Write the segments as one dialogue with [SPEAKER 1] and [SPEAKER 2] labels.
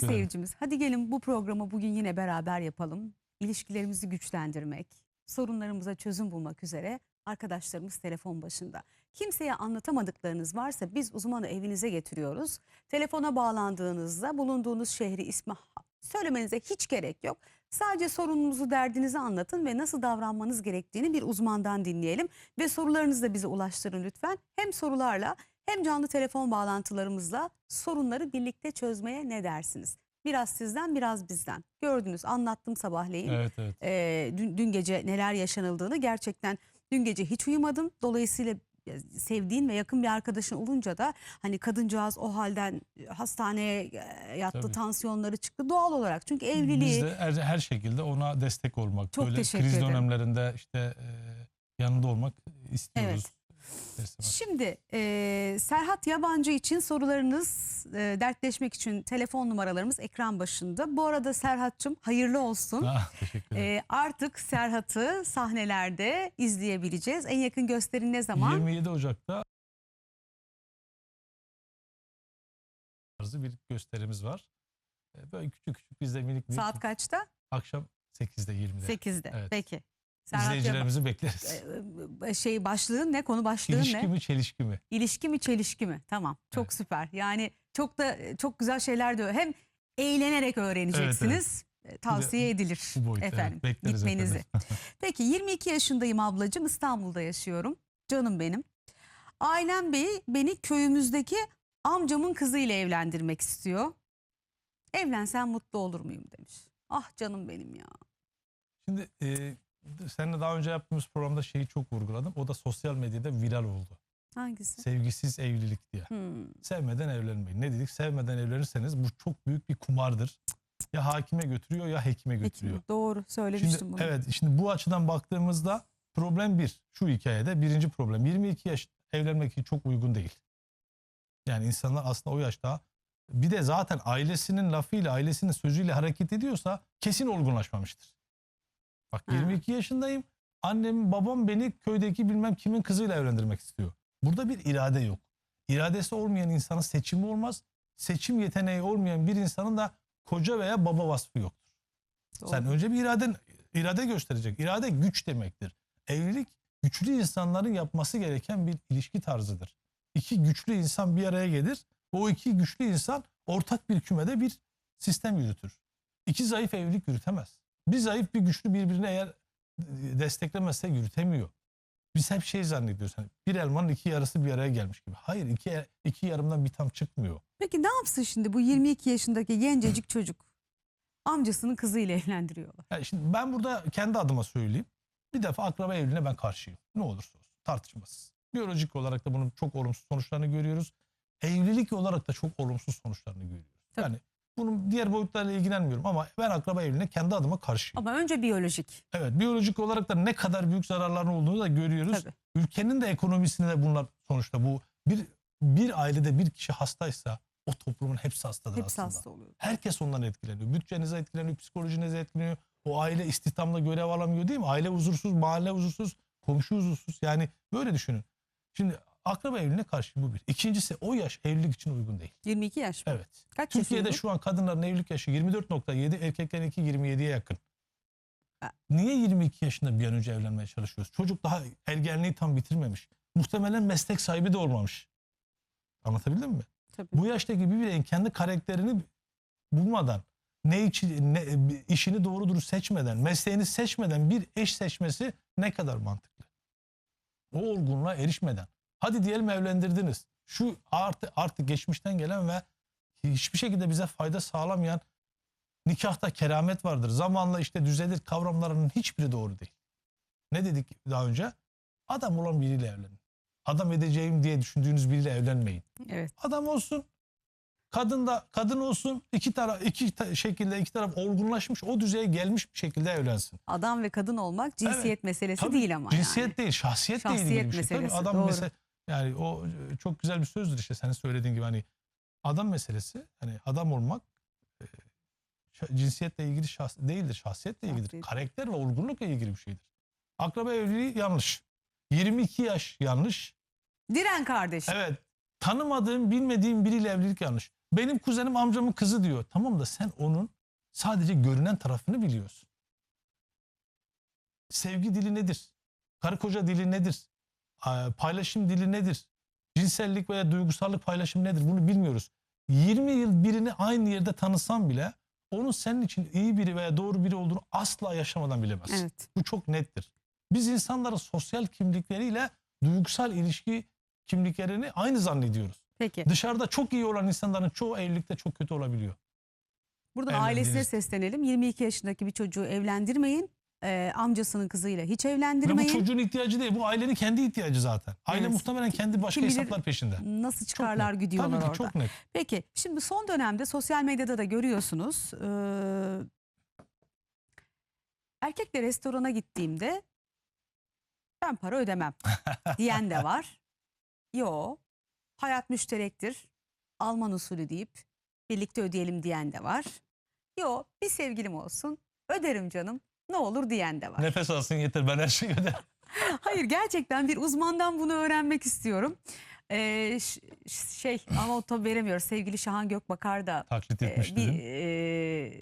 [SPEAKER 1] Seyircimiz hadi gelin bu programı bugün yine beraber yapalım. İlişkilerimizi güçlendirmek, sorunlarımıza çözüm bulmak üzere arkadaşlarımız telefon başında. Kimseye anlatamadıklarınız varsa biz uzmanı evinize getiriyoruz. Telefona bağlandığınızda bulunduğunuz şehri ismi söylemenize hiç gerek yok. Sadece sorununuzu, derdinizi anlatın ve nasıl davranmanız gerektiğini bir uzmandan dinleyelim. Ve sorularınızı da bize ulaştırın lütfen. Hem sorularla hem canlı telefon bağlantılarımızla sorunları birlikte çözmeye ne dersiniz? Biraz sizden biraz bizden. Gördünüz anlattım sabahleyin.
[SPEAKER 2] Evet evet.
[SPEAKER 1] Ee, dün, dün gece neler yaşanıldığını gerçekten dün gece hiç uyumadım. Dolayısıyla e, sevdiğin ve yakın bir arkadaşın olunca da hani kadıncağız o halden e, hastaneye e, yattı,
[SPEAKER 2] Tabii.
[SPEAKER 1] tansiyonları çıktı doğal olarak. Çünkü evliliği
[SPEAKER 2] Biz de her, her şekilde ona destek olmak.
[SPEAKER 1] Çok
[SPEAKER 2] Böyle
[SPEAKER 1] teşekkür
[SPEAKER 2] kriz
[SPEAKER 1] ederim.
[SPEAKER 2] dönemlerinde işte e, yanında olmak istiyoruz.
[SPEAKER 1] Evet. Şimdi e, Serhat Yabancı için sorularınız e, dertleşmek için telefon numaralarımız ekran başında. Bu arada Serhat'cığım hayırlı olsun.
[SPEAKER 2] Ah, teşekkür ederim.
[SPEAKER 1] E, artık Serhat'ı sahnelerde izleyebileceğiz. En yakın gösteri ne zaman?
[SPEAKER 2] 27 Ocak'ta tarzı bir gösterimiz var. E, Böyle küçük küçük bizde minik minik
[SPEAKER 1] Saat kaçta?
[SPEAKER 2] akşam 8'de 20'de.
[SPEAKER 1] 8'de.
[SPEAKER 2] Evet.
[SPEAKER 1] Peki. Serhat.
[SPEAKER 2] İzleyicilerimizi bekleriz.
[SPEAKER 1] E, şey başlığın ne? Konu başlığın
[SPEAKER 2] İlişki
[SPEAKER 1] ne?
[SPEAKER 2] mi çelişki mi?
[SPEAKER 1] İlişki mi çelişki mi? Tamam. Çok
[SPEAKER 2] Evet.
[SPEAKER 1] süper. Yani çok da çok güzel şeyler diyor. Hem eğlenerek öğreneceksiniz. e, Tavsiye edilir
[SPEAKER 2] Bu boyutta
[SPEAKER 1] efendim.
[SPEAKER 2] evet, bekleriz
[SPEAKER 1] Gitmenizi.
[SPEAKER 2] efendim.
[SPEAKER 1] Peki 22 yaşındayım ablacığım İstanbul'da yaşıyorum. Canım benim. Ailem bey beni köyümüzdeki amcamın kızıyla evlendirmek istiyor. Evlensen mutlu olur muyum demiş. Ah canım benim ya.
[SPEAKER 2] Şimdi e, seninle daha önce yaptığımız programda şeyi çok vurguladım. O da sosyal medyada viral oldu.
[SPEAKER 1] Hangisi?
[SPEAKER 2] Sevgisiz evlilik diye.
[SPEAKER 1] Hmm.
[SPEAKER 2] Sevmeden evlenmeyin. Ne dedik? Sevmeden evlenirseniz bu çok büyük bir kumardır. Ya hakime götürüyor ya hekime götürüyor.
[SPEAKER 1] doğru söylemiştim
[SPEAKER 2] Şimdi
[SPEAKER 1] bunu.
[SPEAKER 2] evet şimdi bu açıdan baktığımızda problem bir. Şu hikayede birinci problem 22 yaş evlenmek için çok uygun değil. Yani insanlar aslında o yaşta bir de zaten ailesinin lafıyla ailesinin sözüyle hareket ediyorsa kesin olgunlaşmamıştır. Bak
[SPEAKER 1] Ha.
[SPEAKER 2] 22 yaşındayım. Annem babam beni köydeki bilmem kimin kızıyla evlendirmek istiyor. Burada bir irade yok. İradesi olmayan insanın seçimi olmaz. Seçim yeteneği olmayan bir insanın da koca veya baba vasfı yoktur.
[SPEAKER 1] Doğru.
[SPEAKER 2] Sen önce bir iraden irade gösterecek. İrade güç demektir. Evlilik güçlü insanların yapması gereken bir ilişki tarzıdır. İki güçlü insan bir araya gelir. O iki güçlü insan ortak bir kümede bir sistem yürütür. İki zayıf evlilik yürütemez. Bir zayıf bir güçlü birbirini eğer e, desteklemezse yürütemiyor. Biz hep şey zannediyoruz. Hani bir elmanın iki yarısı bir araya gelmiş gibi. Hayır iki, iki yarımdan bir tam çıkmıyor.
[SPEAKER 1] Peki ne yapsın şimdi bu 22 yaşındaki gencecik çocuk? Amcasının kızıyla evlendiriyorlar.
[SPEAKER 2] Yani şimdi ben burada kendi adıma söyleyeyim. Bir defa akraba evliliğine ben karşıyım. Ne olursa olsun tartışmasız. Biyolojik olarak da bunun çok olumsuz sonuçlarını görüyoruz. Evlilik olarak da çok olumsuz sonuçlarını görüyoruz.
[SPEAKER 1] Tabii.
[SPEAKER 2] Yani bunun diğer boyutlarıyla ilgilenmiyorum ama ben akraba evliliğine kendi adıma karşıyım.
[SPEAKER 1] Ama önce biyolojik.
[SPEAKER 2] Evet biyolojik olarak da ne kadar büyük zararların olduğunu da görüyoruz.
[SPEAKER 1] Tabii.
[SPEAKER 2] Ülkenin de ekonomisinde de bunlar sonuçta bu bir bir ailede bir kişi hastaysa o toplumun hepsi hastadır
[SPEAKER 1] Hepsi
[SPEAKER 2] aslında.
[SPEAKER 1] hasta oluyor.
[SPEAKER 2] Herkes ondan etkileniyor. Bütçenize etkileniyor, psikolojinize etkileniyor. O aile istihdamda görev alamıyor değil mi? Aile huzursuz, mahalle huzursuz, komşu huzursuz. Yani böyle düşünün. Şimdi akraba evliliğine karşı bu bir. İkincisi o yaş evlilik için uygun değil.
[SPEAKER 1] 22 yaş mı?
[SPEAKER 2] Evet.
[SPEAKER 1] Kaç
[SPEAKER 2] Türkiye'de
[SPEAKER 1] yaşında?
[SPEAKER 2] şu an kadınların evlilik yaşı 24.7, erkeklerinki 27'ye yakın.
[SPEAKER 1] Ha.
[SPEAKER 2] Niye 22 yaşında bir an önce evlenmeye çalışıyoruz? Çocuk daha ergenliği tam bitirmemiş. Muhtemelen meslek sahibi de olmamış. Anlatabildim mi?
[SPEAKER 1] Tabii.
[SPEAKER 2] Bu yaştaki bir bireyin kendi karakterini bulmadan, ne, içi, ne işini doğru dürüst seçmeden, mesleğini seçmeden bir eş seçmesi ne kadar mantıklı? O olgunluğa erişmeden. Hadi diyelim evlendirdiniz. Şu artı, artık geçmişten gelen ve hiçbir şekilde bize fayda sağlamayan nikahta keramet vardır. Zamanla işte düzelir kavramlarının hiçbiri doğru değil. Ne dedik daha önce? Adam olan biriyle evlenin. Adam edeceğim diye düşündüğünüz biriyle evlenmeyin
[SPEAKER 1] Evet.
[SPEAKER 2] adam olsun. Kadın da kadın olsun. iki taraf iki ta- şekilde iki taraf olgunlaşmış, o düzeye gelmiş bir şekilde evlensin.
[SPEAKER 1] Adam ve kadın olmak cinsiyet meselesi
[SPEAKER 2] Tabii,
[SPEAKER 1] değil ama
[SPEAKER 2] Cinsiyet
[SPEAKER 1] yani.
[SPEAKER 2] değil,
[SPEAKER 1] Şahsiyet
[SPEAKER 2] bir şey. Tabii
[SPEAKER 1] meselesi,
[SPEAKER 2] adam
[SPEAKER 1] doğru.
[SPEAKER 2] mesela yani o e, çok güzel bir sözdür işte senin söylediğin gibi hani adam meselesi hani adam olmak e, cinsiyetle ilgili şahs değildir, şahsiyetle ilgilidir.
[SPEAKER 1] Şahsiyet.
[SPEAKER 2] Karakter ve olgunlukla ilgili bir şeydir. Akraba evliliği yanlış. 22 yaş yanlış.
[SPEAKER 1] Diren kardeşim.
[SPEAKER 2] Evet. Tanımadığım, bilmediğim biriyle evlilik yanlış. Benim kuzenim amcamın kızı diyor. Tamam da sen onun sadece görünen tarafını biliyorsun. Sevgi dili nedir? Karı koca dili nedir? Paylaşım dili nedir? Cinsellik veya duygusallık paylaşımı nedir? Bunu bilmiyoruz. 20 yıl birini aynı yerde tanısan bile onun senin için iyi biri veya doğru biri olduğunu asla yaşamadan bilemezsin.
[SPEAKER 1] Evet.
[SPEAKER 2] Bu çok nettir. Biz insanların sosyal kimlikleriyle duygusal ilişki kimliklerini aynı zannediyoruz.
[SPEAKER 1] Peki.
[SPEAKER 2] Dışarıda çok iyi olan insanların çoğu evlilikte çok kötü olabiliyor.
[SPEAKER 1] Buradan
[SPEAKER 2] Evlendiğiniz-
[SPEAKER 1] ailesine seslenelim. 22 yaşındaki bir çocuğu evlendirmeyin. Ee, amcasının kızıyla hiç
[SPEAKER 2] Ve bu
[SPEAKER 1] evlendirmeyin.
[SPEAKER 2] çocuğun ihtiyacı değil. Bu ailenin kendi ihtiyacı zaten. Aile
[SPEAKER 1] Evet.
[SPEAKER 2] muhtemelen kendi başka
[SPEAKER 1] Kim bilir
[SPEAKER 2] hesaplar peşinde.
[SPEAKER 1] Nasıl çıkarlar
[SPEAKER 2] net.
[SPEAKER 1] gidiyorlar
[SPEAKER 2] Tabii ki
[SPEAKER 1] orada.
[SPEAKER 2] çok net.
[SPEAKER 1] Peki şimdi son dönemde sosyal medyada da görüyorsunuz. Ee, erkekle restorana gittiğimde ben para ödemem diyen de var. Yo hayat müşterektir. Alman usulü deyip birlikte ödeyelim diyen de var. Yo bir sevgilim olsun öderim canım ne olur diyen de var.
[SPEAKER 2] Nefes alsın yeter ben her şeyi öderim.
[SPEAKER 1] Hayır gerçekten bir uzmandan bunu öğrenmek istiyorum. Ee, şey ama o tabii veremiyor. Sevgili Şahan Gökbakar da
[SPEAKER 2] Taklit
[SPEAKER 1] e,
[SPEAKER 2] etmiş
[SPEAKER 1] bir
[SPEAKER 2] dedim.
[SPEAKER 1] e,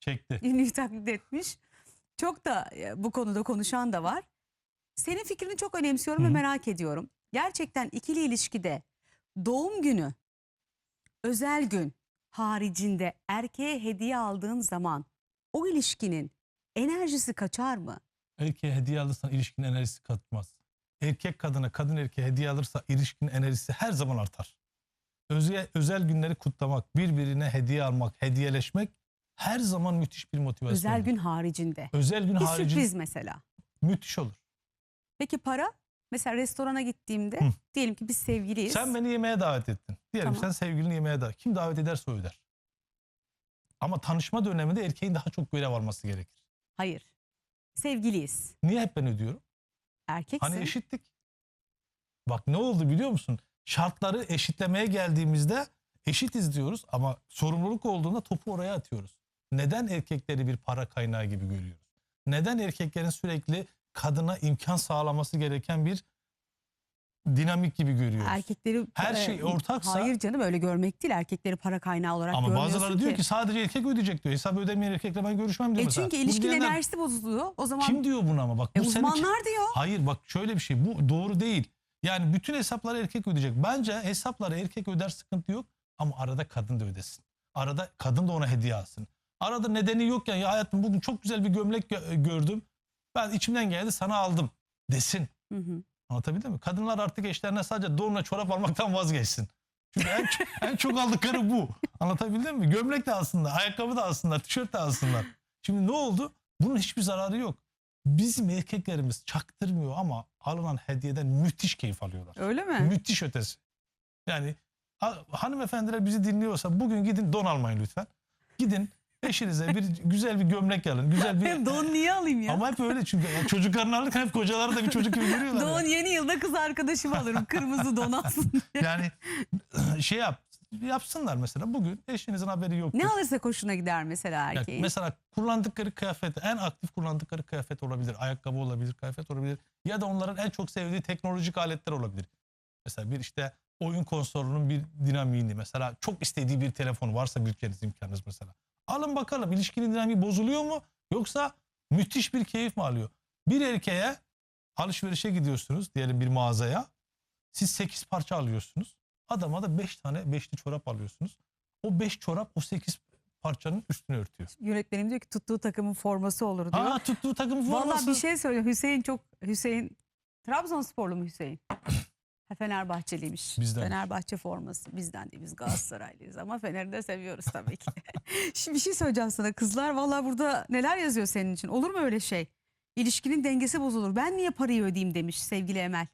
[SPEAKER 2] Çekti.
[SPEAKER 1] ünlüyü taklit etmiş. Çok da e, bu konuda konuşan da var. Senin fikrini çok önemsiyorum ve
[SPEAKER 2] Hı hı.
[SPEAKER 1] merak ediyorum. Gerçekten ikili ilişkide doğum günü, özel gün haricinde erkeğe hediye aldığın zaman o ilişkinin enerjisi kaçar mı?
[SPEAKER 2] Erkeğe hediye alırsan ilişkinin enerjisi katmaz. Erkek kadına, kadın erkeğe hediye alırsa ilişkinin enerjisi her zaman artar. Özel, özel günleri kutlamak, birbirine hediye almak, hediyeleşmek her zaman müthiş bir motivasyon.
[SPEAKER 1] Özel gün haricinde.
[SPEAKER 2] Özel gün
[SPEAKER 1] Bir
[SPEAKER 2] harici
[SPEAKER 1] sürpriz mesela.
[SPEAKER 2] müthiş olur.
[SPEAKER 1] Peki para? Mesela restorana gittiğimde
[SPEAKER 2] Hı.
[SPEAKER 1] diyelim ki biz sevgiliyiz.
[SPEAKER 2] Sen beni yemeğe davet ettin. Diyelim
[SPEAKER 1] Tamam.
[SPEAKER 2] sen sevgilini yemeğe davet Kim davet ederse o öder. Ama tanışma döneminde erkeğin daha çok görev alması gerekir.
[SPEAKER 1] Hayır. Sevgiliyiz.
[SPEAKER 2] Niye hep ben ödüyorum?
[SPEAKER 1] Erkeksin.
[SPEAKER 2] Hani eşittik. Bak ne oldu biliyor musun? Şartları eşitlemeye geldiğimizde eşitiz diyoruz ama sorumluluk olduğunda topu oraya atıyoruz. Neden erkekleri bir para kaynağı gibi görüyoruz? Neden erkeklerin sürekli kadına imkan sağlaması gereken bir dinamik gibi görüyoruz?
[SPEAKER 1] Erkekleri
[SPEAKER 2] Her
[SPEAKER 1] e,
[SPEAKER 2] şey ortaksa-
[SPEAKER 1] Hayır canım öyle görmek değil. Erkekleri para kaynağı olarak
[SPEAKER 2] Ama
[SPEAKER 1] görmüyorsun
[SPEAKER 2] bazıları diyor ki sadece erkek ödeyecek diyor. Hesap ödemeyen erkekle ben görüşmem diyor
[SPEAKER 1] E
[SPEAKER 2] mesela.
[SPEAKER 1] çünkü
[SPEAKER 2] Bunu diyenler-
[SPEAKER 1] enerjisi bozuluyor. O zaman
[SPEAKER 2] Kim diyor bunu ama bak
[SPEAKER 1] E,
[SPEAKER 2] bu senin
[SPEAKER 1] uzmanlar diyor.
[SPEAKER 2] Hayır bak şöyle bir şey bu doğru değil. Yani bütün hesapları erkek ödeyecek. Bence hesapları erkek öder sıkıntı yok ama arada kadın da ödesin. Arada kadın da ona hediye alsın. Arada nedeni yokken ya hayatım bugün çok güzel bir gömlek gö- gördüm. Ben içimden geldi sana aldım desin.
[SPEAKER 1] Hı hı.
[SPEAKER 2] Anlatabildim mi? Kadınlar artık eşlerine sadece donla çorap almaktan vazgeçsin. Çünkü en, en çok aldıkları bu. Anlatabildim mi? Gömlek de alsınlar, ayakkabı da alsınlar, tişört de alsınlar. Şimdi ne oldu? Bunun hiçbir zararı yok. Bizim erkeklerimiz çaktırmıyor ama alınan hediyeden müthiş keyif alıyorlar.
[SPEAKER 1] Öyle mi?
[SPEAKER 2] Müthiş ötesi. Yani ha- hanımefendiler bizi dinliyorsa bugün gidin don almayın lütfen. Gidin eşinize bir güzel bir gömlek alın. Güzel bir
[SPEAKER 1] Don niye alayım ya?
[SPEAKER 2] ama hep öyle çünkü yani çocuklarını alırken hep kocaları da bir çocuk gibi görüyorlar.
[SPEAKER 1] Don
[SPEAKER 2] yani.
[SPEAKER 1] yeni yılda kız arkadaşımı alırım. Kırmızı don alsın.
[SPEAKER 2] Yani şey yap yapsınlar mesela bugün eşinizin haberi yok.
[SPEAKER 1] ne alırsa hoşuna gider mesela
[SPEAKER 2] Yani
[SPEAKER 1] erkeğin.
[SPEAKER 2] mesela kullandıkları kıyafet en aktif kullandıkları kıyafet olabilir. Ayakkabı olabilir, kıyafet olabilir. Ya da onların en çok sevdiği teknolojik aletler olabilir. Mesela bir işte oyun konsolunun bir dinamiğini mesela çok istediği bir telefon varsa bütçeniz imkanınız mesela. Alın bakalım ilişkinin dinamiği bozuluyor mu yoksa müthiş bir keyif mi alıyor? Bir erkeğe alışverişe gidiyorsunuz diyelim bir mağazaya. Siz 8 parça alıyorsunuz. Adama da 5 tane beşli çorap alıyorsunuz. O 5 çorap o 8 parçanın üstünü örtüyor.
[SPEAKER 1] Yönetmenim diyor ki tuttuğu takımın forması olur diyor.
[SPEAKER 2] Aa tuttuğu takım forması.
[SPEAKER 1] Vallahi bir şey söyleyeyim. Hüseyin çok Hüseyin Trabzonsporlu mu Hüseyin? Ha, Fenerbahçeliymiş.
[SPEAKER 2] Bizdenmiş.
[SPEAKER 1] Fenerbahçe forması. Bizden değil biz Galatasaraylıyız ama Fener'i de seviyoruz tabii ki. Şimdi bir şey söyleyeceğim sana. Kızlar vallahi burada neler yazıyor senin için? Olur mu öyle şey? İlişkinin dengesi bozulur. Ben niye parayı ödeyeyim demiş sevgili Emel.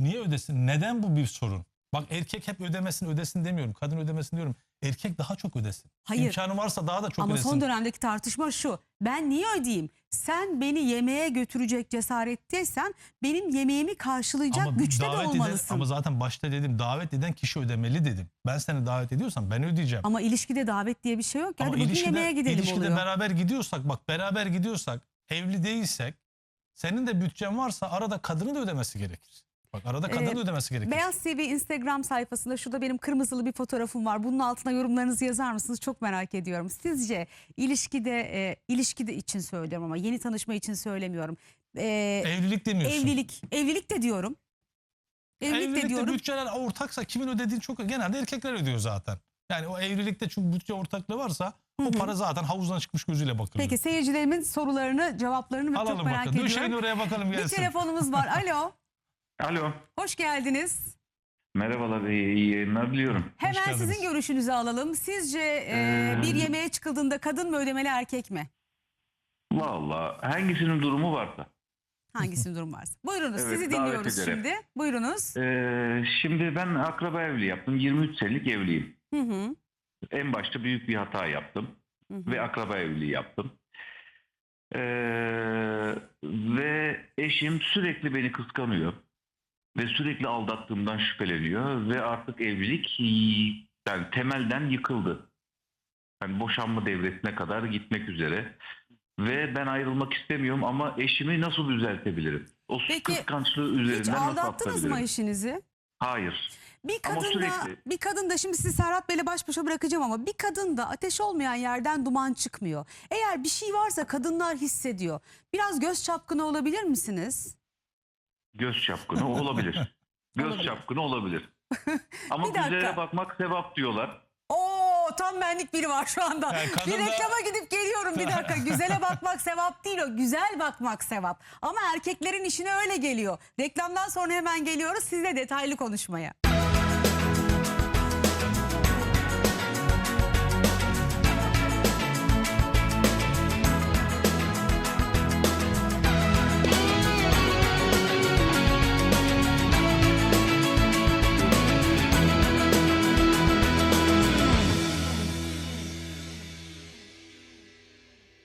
[SPEAKER 2] Niye ödesin? Neden bu bir sorun? Bak erkek hep ödemesin ödesin demiyorum. Kadın ödemesin diyorum. Erkek daha çok ödesin.
[SPEAKER 1] Hayır.
[SPEAKER 2] İmkanı varsa daha da çok
[SPEAKER 1] Ama
[SPEAKER 2] ödesin.
[SPEAKER 1] son dönemdeki tartışma şu. Ben niye ödeyeyim? Sen beni yemeğe götürecek cesaretteysen benim yemeğimi karşılayacak
[SPEAKER 2] Ama
[SPEAKER 1] güçte de
[SPEAKER 2] davet eden-
[SPEAKER 1] olmalısın.
[SPEAKER 2] ama zaten başta dedim davet eden kişi ödemeli dedim. Ben seni davet ediyorsam ben ödeyeceğim.
[SPEAKER 1] Ama ilişkide davet diye bir şey yok. ya.
[SPEAKER 2] Ama
[SPEAKER 1] Hadi bugün
[SPEAKER 2] ilişkide,
[SPEAKER 1] yemeğe gidelim
[SPEAKER 2] ilişkide
[SPEAKER 1] oluyor.
[SPEAKER 2] beraber gidiyorsak bak beraber gidiyorsak evli değilsek senin de bütçen varsa arada kadının da ödemesi gerekir. Bak arada kadının
[SPEAKER 1] Ee,
[SPEAKER 2] ödemesi gerekiyor.
[SPEAKER 1] Beyaz TV Instagram sayfasında şurada benim kırmızılı bir fotoğrafım var. Bunun altına yorumlarınızı yazar mısınız? Çok merak ediyorum. Sizce ilişkide e, ilişkide için söylüyorum ama yeni tanışma için söylemiyorum. E,
[SPEAKER 2] Evlilik demiyorsun.
[SPEAKER 1] evlilik evlilik de diyorum. Evlilik de
[SPEAKER 2] Evlilikte
[SPEAKER 1] diyorum.
[SPEAKER 2] bütçeler ortaksa kimin ödediğini çok genelde erkekler ödüyor zaten. Yani o evlilikte çünkü bütçe ortaklığı varsa o para zaten havuzdan çıkmış gözüyle bakılıyor.
[SPEAKER 1] Peki seyircilerimin sorularını, cevaplarını ve çok
[SPEAKER 2] Alalım
[SPEAKER 1] merak
[SPEAKER 2] bakalım.
[SPEAKER 1] ediyorum.
[SPEAKER 2] Döşeyin oraya bakalım
[SPEAKER 1] Bir
[SPEAKER 2] gelsin.
[SPEAKER 1] telefonumuz var. Alo.
[SPEAKER 3] Alo.
[SPEAKER 1] Hoş geldiniz.
[SPEAKER 3] Merhabalar, iyi, iyi yayınlar diliyorum.
[SPEAKER 1] Hemen sizin görüşünüzü alalım. Sizce e,
[SPEAKER 3] Ee,
[SPEAKER 1] bir yemeğe çıkıldığında kadın mı ödemeli erkek mi?
[SPEAKER 3] Valla hangisinin durumu varsa.
[SPEAKER 1] Hangisinin durum varsa. Buyurunuz
[SPEAKER 3] Evet,
[SPEAKER 1] sizi dinliyoruz
[SPEAKER 3] ederim.
[SPEAKER 1] şimdi. Buyurunuz.
[SPEAKER 3] Ee, şimdi ben akraba evliliği yaptım. 23 senelik evliyim.
[SPEAKER 1] Hı hı.
[SPEAKER 3] En başta büyük bir hata yaptım.
[SPEAKER 1] hı hı.
[SPEAKER 3] Ve akraba evliliği yaptım. Ee, ve eşim sürekli beni kıskanıyor. Ve sürekli aldattığımdan şüpheleniyor. Ve artık evlilik yani temelden yıkıldı. Yani boşanma devresine kadar gitmek üzere. Ve ben ayrılmak istemiyorum ama eşimi nasıl düzeltebilirim? O
[SPEAKER 1] Peki,
[SPEAKER 3] kıskançlığı
[SPEAKER 1] Hiç
[SPEAKER 3] üzerinden nasıl
[SPEAKER 1] aldattınız mı eşinizi?
[SPEAKER 3] Hayır.
[SPEAKER 1] Bir
[SPEAKER 3] Ama
[SPEAKER 1] kadın da, bir kadın da şimdi sizi Serhat Bey'le baş başa bırakacağım ama bir kadın da ateş olmayan yerden duman çıkmıyor. Eğer bir şey varsa kadınlar hissediyor. Biraz göz çapkını olabilir misiniz?
[SPEAKER 3] Göz çapkını olabilir. Göz
[SPEAKER 1] Olabilir.
[SPEAKER 3] çapkını olabilir. Ama
[SPEAKER 1] Bir dakika.
[SPEAKER 3] güzele bakmak sevap diyorlar.
[SPEAKER 1] Oo tam benlik biri var şu anda.
[SPEAKER 2] Yani kadın
[SPEAKER 1] bir
[SPEAKER 2] da-
[SPEAKER 1] reklama gidip geliyorum bir dakika. Güzele bakmak sevap değil o. Güzel bakmak sevap. Ama erkeklerin işine öyle geliyor. Reklamdan sonra hemen geliyoruz sizle detaylı konuşmaya.